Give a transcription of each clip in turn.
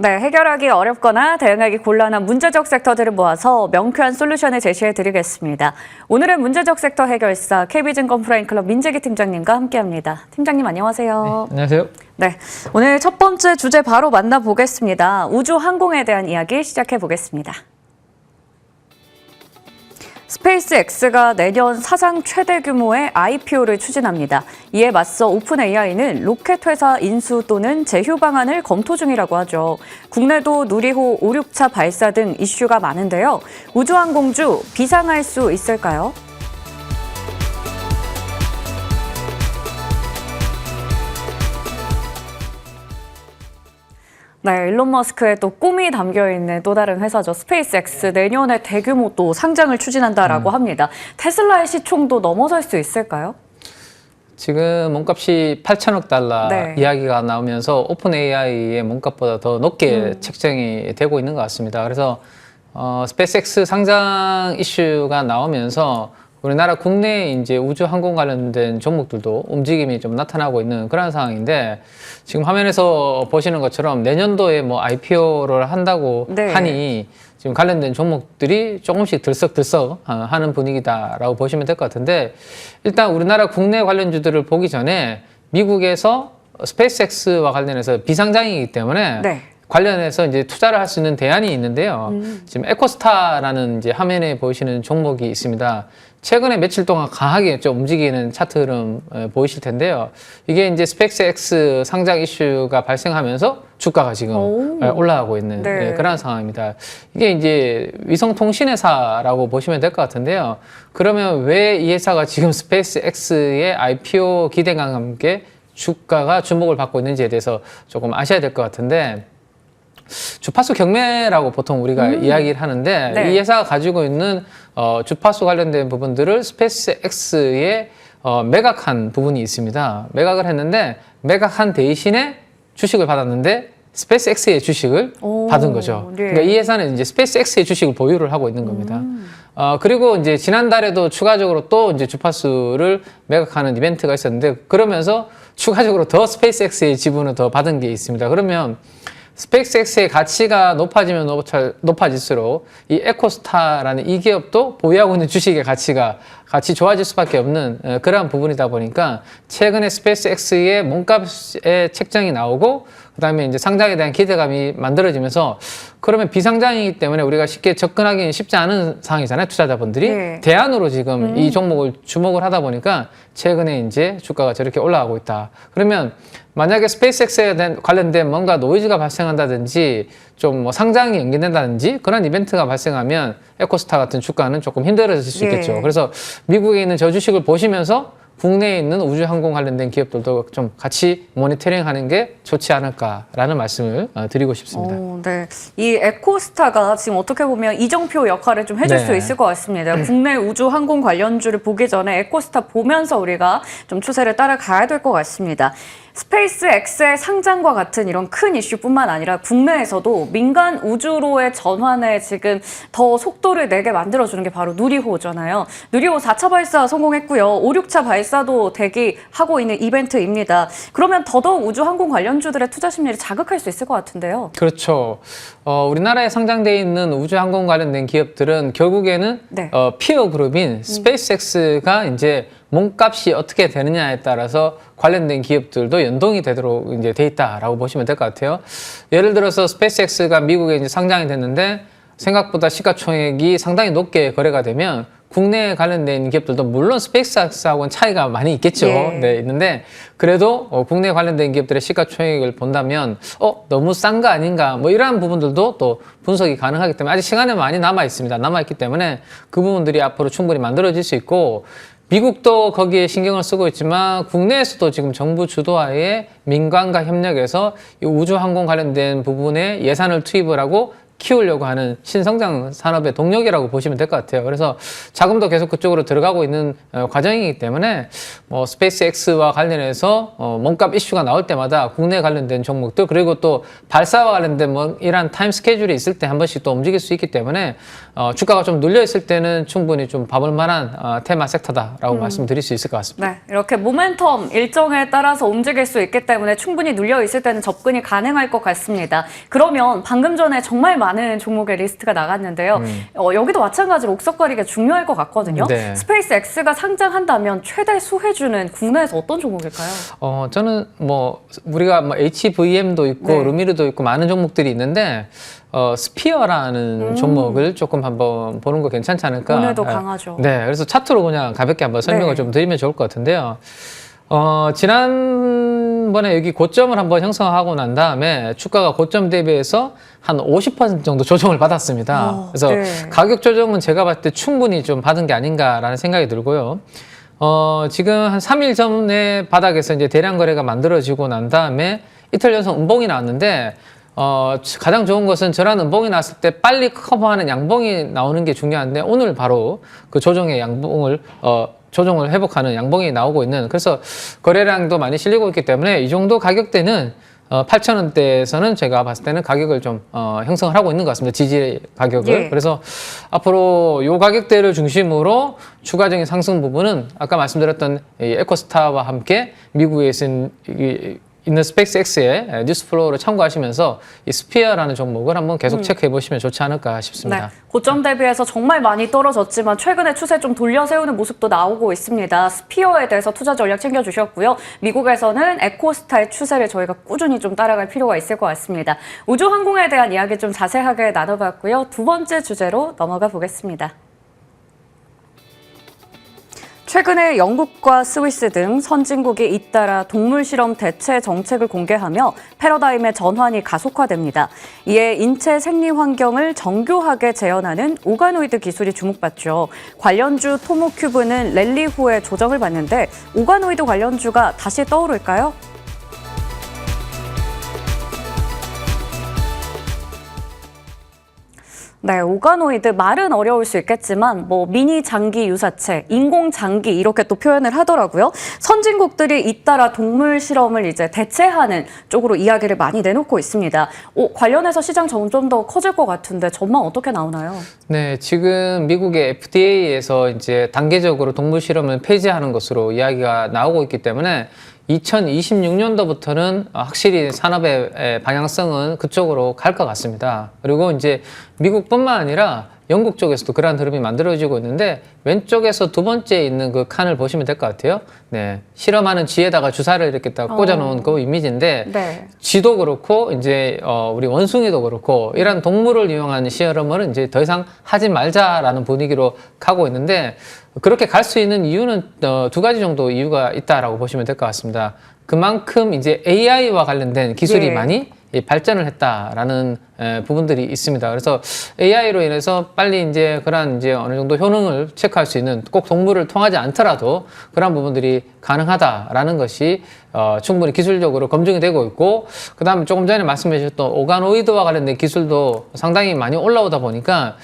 네, 해결하기 어렵거나 대응하기 곤란한 문제적 섹터들을 모아서 명쾌한 솔루션을 제시해 드리겠습니다. 오늘은 문제적 섹터 해결사 KB증권 프라임클럽 민재기 팀장님과 함께합니다. 팀장님 안녕하세요. 안녕하세요. 네, 오늘 첫 번째 주제 바로 만나보겠습니다. 우주 항공에 대한 이야기 시작해 보겠습니다. 스페이스X가 내년 사상 최대 규모의 IPO를 추진합니다. 이에 맞서 오픈 AI는 로켓 회사 인수 또는 제휴 방안을 검토 중이라고 하죠. 국내도 누리호 5, 6차 발사 등 이슈가 많은데요. 우주항공주 비상할 수 있을까요? 네, 일론 머스크의 또 꿈이 담겨 있는 또 다른 회사죠. 스페이스X 내년에 대규모 또 상장을 추진한다라고 합니다. 테슬라의 시총도 넘어설 수 있을까요? 지금 몸값이 8천억 달러 네. 이야기가 나오면서 오픈 AI의 몸값보다 더 높게 음. 책정이 되고 있는 것 같습니다. 그래서 어, 스페이스X 상장 이슈가 나오면서 우리나라 국내 이제 우주 항공 관련된 종목들도 움직임이 좀 나타나고 있는 그런 상황인데 지금 화면에서 보시는 것처럼 내년도에 뭐 IPO를 한다고 네. 하니 지금 관련된 종목들이 조금씩 들썩들썩 어, 하는 분위기다라고 보시면 될 것 같은데 일단 우리나라 국내 관련주들을 보기 전에 미국에서 스페이스X와 관련해서 비상장이기 때문에 네. 관련해서 이제 투자를 할 수 있는 대안이 있는데요. 지금 에코스타라는 이제 화면에 보이시는 종목이 있습니다. 최근에 며칠 동안 강하게 좀 움직이는 차트 흐름 에, 보이실 텐데요. 이게 이제 스펙스X 상장 이슈가 발생하면서 주가가 지금 오. 에, 올라가고 있는 네. 예, 그런 상황입니다. 이게 이제 위성통신회사라고 보시면 될 것 같은데요. 그러면 왜 이 회사가 지금 스페이스X의 IPO 기대감과 함께 주가가 주목을 받고 있는지에 대해서 조금 아셔야 될 것 같은데 주파수 경매라고 보통 우리가 이야기를 하는데 네. 이 회사가 가지고 있는 어, 주파수 관련된 부분들을 스페이스X에 어, 매각한 부분이 있습니다. 매각을 했는데 매각한 대신에 주식을 받았는데 스페이스X의 주식을 오, 받은 거죠. 네. 그러니까 이 회사는 이제 스페이스X의 주식을 보유를 하고 있는 겁니다. 어, 그리고 이제 지난달에도 추가적으로 또 이제 주파수를 매각하는 이벤트가 있었는데 그러면서 추가적으로 더 스페이스X의 지분을 더 받은 게 있습니다. 그러면 스페이스X의 가치가 높아지면 높아- 높아질수록 이 에코스타라는 이 기업도 보유하고 있는 주식의 가치가 같이 좋아질 수밖에 없는 어, 그러한 부분이다 보니까 최근에 스페이스X의 몸값의 책정이 나오고 그다음에 이제 상장에 대한 기대감이 만들어지면서 그러면 비상장이기 때문에 우리가 쉽게 접근하기는 쉽지 않은 상황이잖아요 투자자분들이 네. 대안으로 지금 이 종목을 주목을 하다 보니까 최근에 이제 주가가 저렇게 올라가고 있다. 그러면 만약에 스페이스X에 대한 관련된 뭔가 노이즈가 발생한다든지 좀 뭐 상장이 연기된다든지 그런 이벤트가 발생하면 에코스타 같은 주가는 조금 힘들어질 수 예. 있겠죠. 그래서 미국에 있는 저 주식을 보시면서 국내에 있는 우주항공 관련된 기업들도 좀 같이 모니터링하는 게 좋지 않을까라는 말씀을 어, 드리고 싶습니다. 오, 네. 이 에코스타가 지금 어떻게 보면 이정표 역할을 좀 해줄 네. 수 있을 것 같습니다. 국내 우주 항공 관련주를 보기 전에 에코스타 보면서 우리가 좀 추세를 따라가야 될 것 같습니다. 스페이스 X의 상장과 같은 이런 큰 이슈뿐만 아니라 국내에서도 민간 우주로의 전환에 지금 더 속도를 내게 만들어주는 게 바로 누리호잖아요. 누리호 4차 발사 성공했고요. 5, 6차 발사도 대기하고 있는 이벤트입니다. 그러면 더더욱 우주 항공 관련주들의 투자 심리를 자극할 수 있을 것 같은데요. 그렇죠. 어, 우리나라에 상장되어 있는 우주항공 관련된 기업들은 결국에는 네. 어, 피어 그룹인 스페이스X가 이제 몸값이 어떻게 되느냐에 따라서 관련된 기업들도 연동이 되도록 이제 돼 있다라고 보시면 될 것 같아요. 예를 들어서 스페이스X가 미국에 이제 상장이 됐는데 생각보다 시가총액이 상당히 높게 거래가 되면 국내에 관련된 기업들도 물론 스페이스X하고는 차이가 많이 있겠죠. 예. 네, 있는데 그래도 어, 국내 관련된 기업들의 시가총액을 본다면 어 너무 싼 거 아닌가 뭐 이러한 부분들도 또 분석이 가능하기 때문에 아직 시간은 많이 남아 있습니다. 남아 있기 때문에 그 부분들이 앞으로 충분히 만들어질 수 있고 미국도 거기에 신경을 쓰고 있지만 국내에서도 지금 정부 주도하에 민간과 협력해서 이 우주항공 관련된 부분에 예산을 투입을 하고 키우려고 하는 신성장 산업의 동력이라고 보시면 될 것 같아요. 그래서 자금도 계속 그쪽으로 들어가고 있는 어, 과정이기 때문에 뭐 스페이스X와 관련해서 어, 몸값 이슈가 나올 때마다 국내 관련된 종목들 그리고 또 발사와 관련된 뭐 이런 타임 스케줄이 있을 때 한 번씩 또 움직일 수 있기 때문에 어, 주가가 좀 눌려 있을 때는 충분히 좀 봐볼 만한 어, 테마 섹터다라고 말씀드릴 수 있을 것 같습니다. 네, 이렇게 모멘텀 일정에 따라서 움직일 수 있기 때문에 충분히 눌려 있을 때는 접근이 가능할 것 같습니다. 그러면 방금 전에 정말 많은 종목의 리스트가 나갔는데요. 어, 여기도 마찬가지로 옥석거리가 중요할 것 같거든요. 음. 네. 스페이스 X가 상장한다면 최대 수혜주는 국내에서 어떤 종목일까요? 어, 저는 뭐 우리가 뭐 HVM도 있고 네. 루미르도 있고 많은 종목들이 있는데 어, 스피어라는 종목을 조금 한번 보는 거 괜찮지 않을까? 음. 오늘도 예. 강하죠. 네, 그래서 차트로 그냥 가볍게 한번 설명을 네. 좀 드리면 좋을 것 같은데요. 어, 지난번에 여기 고점을 한번 형성하고 난 다음에 주가가 고점 대비해서 한 50% 정도 조정을 받았습니다. 어, 그래서 네. 가격 조정은 제가 봤을 때 충분히 좀 받은 게 아닌가라는 생각이 들고요. 어, 지금 한 3일 전에 바닥에서 이제 대량 거래가 만들어지고 난 다음에 이틀 연속 음봉이 나왔는데 어, 가장 좋은 것은 저런 음봉이 났을 때 빨리 커버하는 양봉이 나오는 게 중요한데 오늘 바로 그 조정의 양봉을 어, 조정을 회복하는 양봉이 나오고 있는 그래서 거래량도 많이 실리고 있기 때문에 이 정도 가격대는 어, 8,000원대에서는 제가 봤을 때는 가격을 좀 어, 형성을 하고 있는 것 같습니다. 지지 가격을. 예. 그래서 앞으로 요 가격대를 중심으로 추가적인 상승 부분은 아까 말씀드렸던 이 에코스타와 함께 미국에 있는 이- 있는 스펙스 X의 뉴스 플로우를 참고하시면서 이 스피어라는 종목을 한번 계속 체크해 보시면 좋지 않을까 싶습니다. 네, 고점 대비해서 정말 많이 떨어졌지만 최근에 추세 좀 돌려 세우는 모습도 나오고 있습니다. 스피어에 대해서 투자 전략 챙겨주셨고요. 미국에서는 에코스타의 추세를 저희가 꾸준히 좀 따라갈 필요가 있을 것 같습니다. 우주항공에 대한 이야기 좀 자세하게 나눠봤고요. 두 번째 주제로 넘어가 보겠습니다. 최근에 영국과 스위스 등 선진국이 잇따라 동물 실험 대체 정책을 공개하며 패러다임의 전환이 가속화됩니다. 이에 인체 생리 환경을 정교하게 재현하는 오가노이드 기술이 주목받죠. 관련주 토모큐브는 랠리 후에 조정을 받는데 오가노이드 관련주가 다시 떠오를까요? 네, 오가노이드 말은 어려울 수 있겠지만 뭐 미니 장기 유사체, 인공 장기 이렇게 또 표현을 하더라고요. 선진국들이 잇따라 동물 실험을 이제 대체하는 쪽으로 이야기를 많이 내놓고 있습니다. 오, 관련해서 시장 점점 더 커질 것 같은데 전망 어떻게 나오나요? 네, 지금 미국의 FDA에서 이제 단계적으로 동물 실험을 폐지하는 것으로 이야기가 나오고 있기 때문에 2026년도부터는 확실히 산업의 방향성은 그쪽으로 갈 것 같습니다. 그리고 이제 미국뿐만 아니라 영국 쪽에서도 그러한 흐름이 만들어지고 있는데 왼쪽에서 두 번째 있는 그 칸을 보시면 될 것 같아요. 네, 실험하는 쥐에다가 주사를 이렇게 딱 꽂아놓은 그 이미지인데 네. 쥐도 그렇고 이제 어 우리 원숭이도 그렇고 이런 동물을 이용한 실험을 이제 더 이상 하지 말자라는 분위기로 가고 있는데 그렇게 갈 수 있는 이유는 어, 두 가지 정도 이유가 있다라고 보시면 될 것 같습니다. 그만큼 이제 AI와 관련된 기술이 예. 많이 이 발전을 했다라는 에, 부분들이 있습니다. 그래서 AI로 인해서 빨리 이제 그런 이제 어느 정도 효능을 체크할 수 있는 꼭 동물을 통하지 않더라도 그런 부분들이 가능하다라는 것이 어, 충분히 기술적으로 검증이 되고 있고 그다음에 조금 전에 말씀해 주셨던 오가노이드와 관련된 기술도 상당히 많이 올라오다 보니까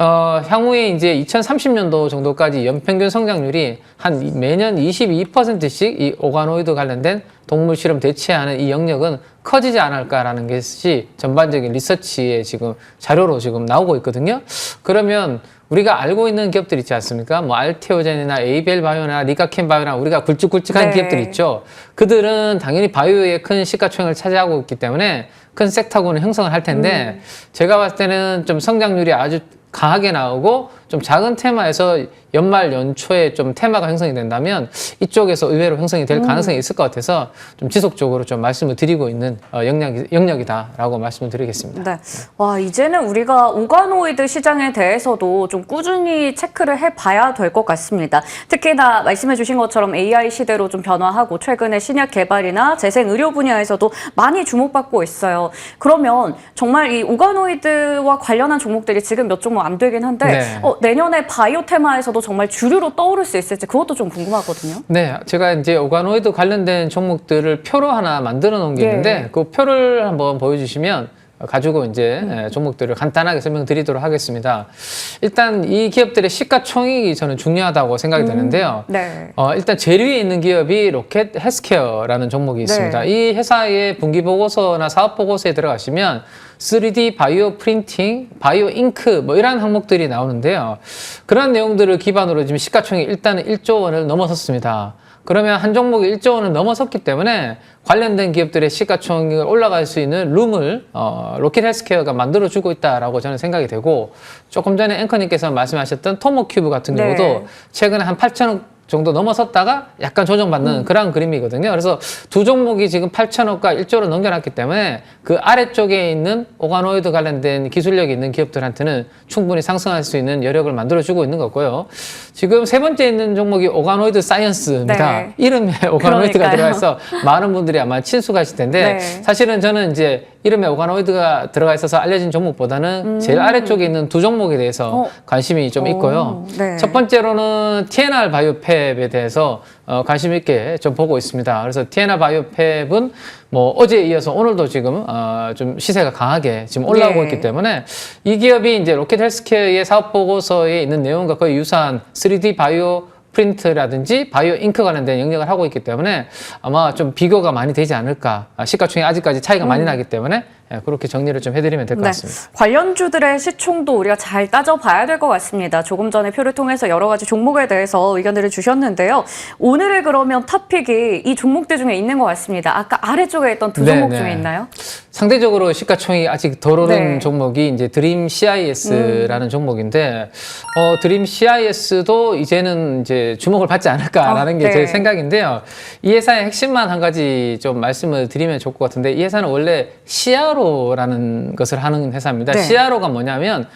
어, 향후에 이제 2030년도 정도까지 연평균 성장률이 한 매년 22%씩 이 오가노이드 관련된 동물 실험 대체하는 이 영역은 커지지 않을까라는 것이 전반적인 리서치의 지금 자료로 지금 나오고 있거든요. 그러면 우리가 알고 있는 기업들 있지 않습니까? 뭐 알테오젠이나 에이벨 바이오나 리가켄 바이오나 우리가 굵직굵직한 네. 기업들 있죠. 그들은 당연히 바이오의 큰 시가총액을 차지하고 있기 때문에 큰 섹터군을 형성을 할 텐데 제가 봤을 때는 좀 성장률이 아주 강하게 나오고 좀 작은 테마에서 연말 연초에 좀 테마가 형성이 된다면 이쪽에서 의외로 형성이 될 가능성이 있을 것 같아서 좀 지속적으로 좀 말씀을 드리고 있는 어, 영역, 영역이다라고 말씀을 드리겠습니다. 네. 와, 이제는 우리가 오가노이드 시장에 대해서도 좀 꾸준히 체크를 해봐야 될 것 같습니다. 특히나 말씀해주신 것처럼 AI 시대로 좀 변화하고 최근에 신약 개발이나 재생 의료 분야에서도 많이 주목받고 있어요. 그러면 정말 이 오가노이드와 관련한 종목들이 지금 몇 종목 안 되긴 한데 네. 어, 내년에 바이오 테마에서도 정말 주류로 떠오를 수 있을지 그것도 좀 궁금하거든요. 네, 제가 이제 오가노이드 관련된 종목들을 표로 하나 만들어 놓은 게 예. 있는데 그 표를 한번 보여주시면 가지고 이제 에, 종목들을 간단하게 설명드리도록 하겠습니다. 일단 이 기업들의 시가총액이 저는 중요하다고 생각이 되는데요. 네. 어, 일단 제일 위에 있는 기업이 로켓 헬스케어라는 종목이 있습니다. 네. 이 회사의 분기 보고서나 사업 보고서에 들어가시면 3D 바이오 프린팅, 바이오 잉크 뭐 이런 항목들이 나오는데요. 그런 내용들을 기반으로 지금 시가총액 일단은 1조 원을 넘어섰습니다. 그러면 한 종목이 1조 원을 넘어섰기 때문에 관련된 기업들의 시가총액을 올라갈 수 있는 룸을 어, 로켓 헬스케어가 만들어주고 있다라고 저는 생각이 되고 조금 전에 앵커님께서 말씀하셨던 토모큐브 같은 네. 경우도 최근에 한 8천억 정도 넘어섰다가 약간 조정받는 그런 그림이거든요. 그래서 두 종목이 지금 8천억과 1조로 넘겨놨기 때문에 그 아래쪽에 있는 오가노이드 관련된 기술력이 있는 기업들한테는 충분히 상승할 수 있는 여력을 만들어주고 있는 거고요. 지금 세 번째 있는 종목이 오가노이드 사이언스입니다. 네. 이름에 오가노이드가 그러니까요. 들어가 있어 많은 분들이 아마 친숙하실 텐데 네. 사실은 저는 이제 이름에 오가노이드가 들어가 있어서 알려진 종목보다는 제일 아래쪽에 있는 두 종목에 대해서 음. 어. 관심이 좀 있고요. 오, 네. 첫 번째로는 TNR 바이오팹에 대해서 어, 관심 있게 좀 보고 있습니다. 그래서 TNR 바이오팹은 뭐 어제에 이어서 오늘도 지금 어, 좀 시세가 강하게 지금 올라오고 네. 있기 때문에 이 기업이 이제 로켓 헬스케어의 사업 보고서에 있는 내용과 거의 유사한 3D 바이오 프린트라든지 바이오 잉크 관련된 영역을 하고 있기 때문에 아마 좀 비교가 많이 되지 않을까. 아, 시가총액 아직까지 차이가 많이 나기 때문에 예, 그렇게 정리를 좀 해드리면 될것 음. 네. 같습니다. 관련주들의 시총도 우리가 잘 따져봐야 될 것 같습니다. 조금 전에 표를 통해서 여러 가지 종목에 대해서 의견들을 주셨는데요. 오늘의 그러면 토픽이 이 종목들 중에 있는 것 같습니다. 아까 아래쪽에 있던 두 네, 종목 네. 중에 있나요? 상대적으로 시가총액이 아직 덜 오른 네. 종목이 이제 드림 CIS라는 종목인데 어, 드림 CIS도 이제는 이제 주목을 받지 않을까라는 어, 게제 네. 생각인데요. 이 회사의 핵심만 한 가지 좀 말씀을 드리면 좋을 것 같은데 이 회사는 원래 CRO 라는 것을 하는 회사입니다. 네. CRO가 뭐냐면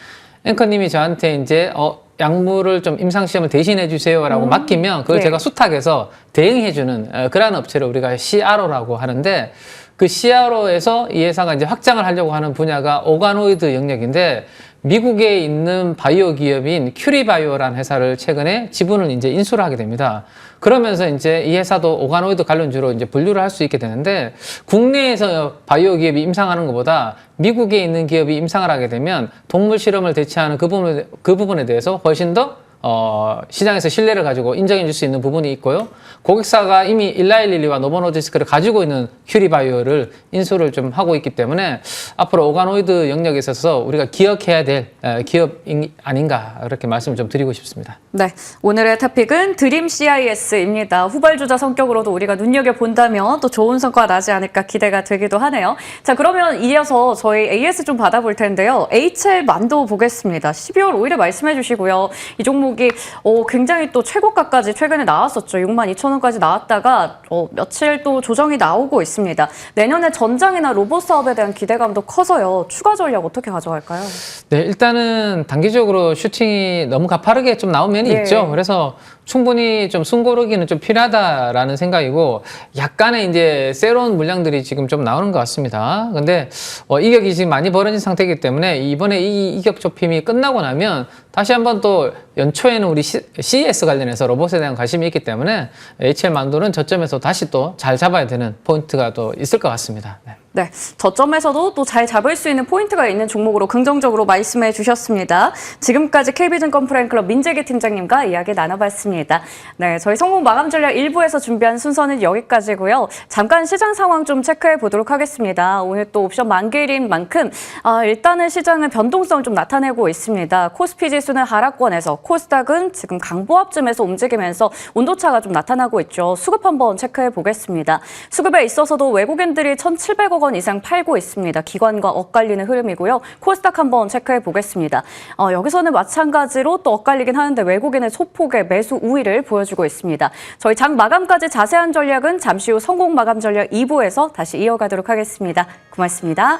앵커님이 저한테 이제 어 약물을 좀 임상 시험을 대신해 주세요라고 맡기면 그걸 네. 제가 수탁해서 대응해 주는 어, 그러한 업체를 우리가 CRO라고 하는데 그 CRO에서 이 회사가 이제 확장을 하려고 하는 분야가 오가노이드 영역인데 미국에 있는 바이오 기업인 큐리바이오라는 회사를 최근에 지분을 이제 인수를 하게 됩니다. 그러면서 이제 이 회사도 오가노이드 관련주로 이제 분류를 할 수 있게 되는데 국내에서 바이오 기업이 임상하는 것보다 미국에 있는 기업이 임상을 하게 되면 동물 실험을 대체하는 그 부분에, 그 부분에 대해서 훨씬 더 어, 시장에서 신뢰를 가지고 인정해 줄 수 있는 부분이 있고요. 고객사가 이미 일라일릴리와 노보노디스크를 가지고 있는 큐리바이오를 인수를 좀 하고 있기 때문에 앞으로 오가노이드 영역에 있어서 우리가 기억해야 될 에, 기업이 아닌가 그렇게 말씀을 좀 드리고 싶습니다. 네, 오늘의 토픽은 드림 CIS입니다. 후발주자 성격으로도 우리가 눈여겨본다면 또 좋은 성과 나지 않을까 기대가 되기도 하네요. 자, 그러면 이어서 저희 AS 좀 받아볼 텐데요. HL 만도 보겠습니다. 12월 5일에 말씀해 주시고요. 이 종목이 어, 굉장히 또 최고가까지 최근에 나왔었죠. 6만 2천 원까지 나왔다가 어, 며칠 또 조정이 나오고 있습니다. 내년에 전장이나 로봇 사업에 대한 기대감도 커서요. 추가 전략 어떻게 가져갈까요? 네, 일단은 단기적으로 슈팅이 너무 가파르게 좀 나온 면이 네. 있죠. 그래서 충분히 좀 숨고르기는 좀 필요하다라는 생각이고 약간의 이제 새로운 물량들이 지금 좀 나오는 것 같습니다. 근데 어, 이격이 지금 많이 벌어진 상태이기 때문에 이번에 이 이격 좁힘이 끝나고 나면 다시 한번 또 연초에는 우리 CES 관련해서 로봇에 대한 관심이 있기 때문에 HL 만도는 저점에서 다시 또 잘 잡아야 되는 포인트가 또 있을 것 같습니다. 네. 네, 저점에서도 또 잘 잡을 수 있는 포인트가 있는 종목으로 긍정적으로 말씀해 주셨습니다. 지금까지 KB증권 프라임클럽 민재기 팀장님과 이야기 나눠봤습니다. 네, 저희 성공 마감 전략 1부에서 준비한 순서는 여기까지고요. 잠깐 시장 상황 좀 체크해 보도록 하겠습니다. 오늘 또 옵션 만기일인 만큼 아, 일단은 시장은 변동성을 좀 나타내고 있습니다. 코스피 지수는 하락권에서 코스닥은 지금 강보합쯤에서 움직이면서 온도차가 좀 나타나고 있죠. 수급 한번 체크해 보겠습니다. 수급에 있어서도 외국인들이 1,700억 원 이상 팔고 있습니다. 기관과 엇갈리는 흐름이고요. 코스닥 한번 체크해 보겠습니다. 어, 여기서는 마찬가지로 또 엇갈리긴 하는데 외국인의 소폭의 매수 우위를 보여주고 있습니다. 저희 장 마감까지 자세한 전략은 잠시 후 성공 마감 전략 2부에서 다시 이어가도록 하겠습니다. 고맙습니다.